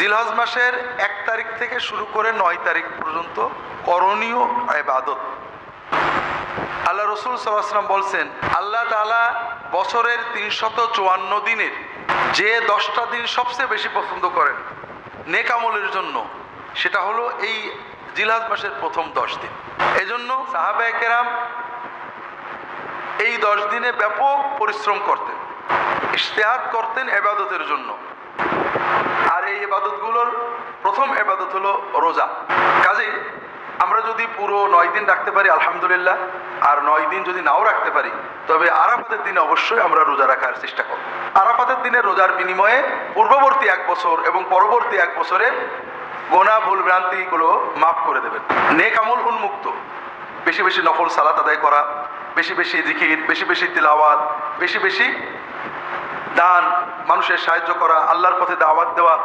জিলহজ মাসের এক তারিখ থেকে শুরু করে নয় তারিখ পর্যন্ত করণীয় আবাদত আল্লাহ রসুল সাল্লাম বলছেন, আল্লাহ তালা বছরের তিনশত চুয়ান্ন দিনের যে দশটা দিন সবচেয়ে বেশি পছন্দ করেন নেকামলের জন্য, সেটা হলো এই জিলহাজ মাসের প্রথম দশ দিন। এই জন্য কেরাম এই দশ দিনে ব্যাপক পরিশ্রম করতেন ইশতেহাত করতেন এবাদতের জন্য। প্রথম এবাদত হলো রোজা। কাজেই আমরা যদি পুরো নয় দিন রাখতে পারি, আলহামদুলিল্লাহ, আর নয় দিন যদি নাও রাখতে পারি, তবে আরাফাতের দিনে অবশ্যই আমরা রোজা রাখার চেষ্টা করব। আরাফাতের দিনে রোজার বিনিময়ে পূর্ববর্তী এক বছর এবং পরবর্তী এক বছরে গোনা ভুল ভ্রান্তিগুলো মাফ করে দেবেন। নেক আমল উন্মুক্ত। বেশি বেশি নফল সালাত আদায় করা, বেশি বেশি জিকির, বেশি বেশি তিলাওয়াত, বেশি বেশি দান, মানুষের সাহায্য করা, আল্লাহর পথে দাওয়াত দেওয়া